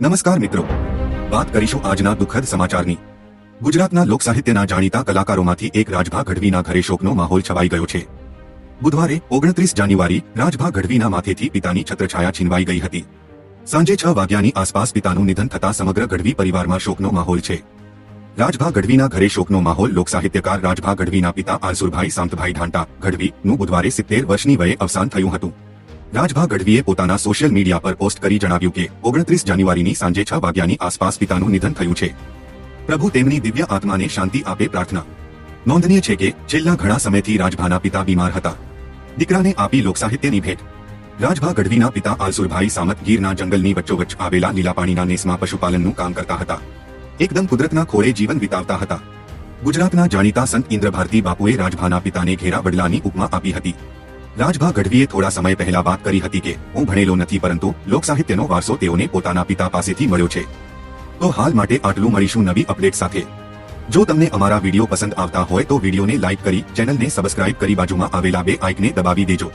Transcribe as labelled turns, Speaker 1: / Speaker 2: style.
Speaker 1: નમસ્કાર મિત્રો. વાત કરીશું આજના દુઃખદ સમાચારની. ગુજરાતના લોકસાહિત્યના જાણીતા કલાકારોમાંથી એક રાજભા ગઢવીના ઘરે શોકનો માહોલ છવાઈ ગયો છે. બુધવારે ઓગણત્રીસ જાન્યુઆરી રાજભા ગઢવીના માથેથી પિતાની છત્રછાયા છીનવાઈ ગઈ હતી. સાંજે છ વાગ્યાની આસપાસ પિતાનું નિધન થતા સમગ્ર ગઢવી પરિવારમાં શોકનો માહોલ છે. રાજભા ગઢવીના ઘરે શોકનો માહોલ લોકસાહિત્યકાર રાજભા ગઢવીના પિતા આરસુરભાઈ સામતભાઈ ઢાંટા ગઢવીનું બુધવારે સિત્તેર વર્ષની વયે અવસાન થયું હતું. રાજભા ગઢવીએ પોતાના સોશિયલ મીડિયા પર પોસ્ટ કરી જણાવ્યું કે, ઓગણત્રીસ જાન્યુઆરીની સાંજે છ વાગ્યાની આસપાસ પિતાનું નિધન થયું છે. પ્રભુ તેમની દિવ્ય આત્માને શાંતિ આપે પ્રાર્થના. નોંધનીય છે કે, છેલ્લા ઘણા સમયથી રાજભાના પિતા બીમાર હતા. દીકરાને આપી લોકસાહિત્યની ભેટ. રાજભા ગઢવીના પિતા આલસુરભાઈ સામત ગીરના જંગલની વચ્ચોવચ્ચ આવેલા લીલાપાણીના નેસમાં પશુપાલનનું કામ કરતા હતા. એકદમ કુદરતના ખોળે જીવન વિતાવતા હતા. ગુજરાતના જાણીતા સંત ઇન્દ્રભારતી બાપુએ રાજભાના પિતાને ઘેરા વડલાની ઉપમા આપી હતી. રાજભા ગઢવીએ થોડા સમય પહેલા વાત કરી હતી કે હું ભણેલો નથી, પરંતુ લોકસાહિત્યનો વારસો તેઓને પોતાના પિતા પાસેથી મળ્યો છે. તો હાલ માટે આટલું મળીશું નવી અપડેટ સાથે. જો તમને અમારા વીડિયો પસંદ આવતા હોય તો વિડીયોને લાઇક કરી, ચેનલને સબસ્ક્રાઇબ કરી બાજુમાં આવેલા બે આઇકને દબાવી દેજો.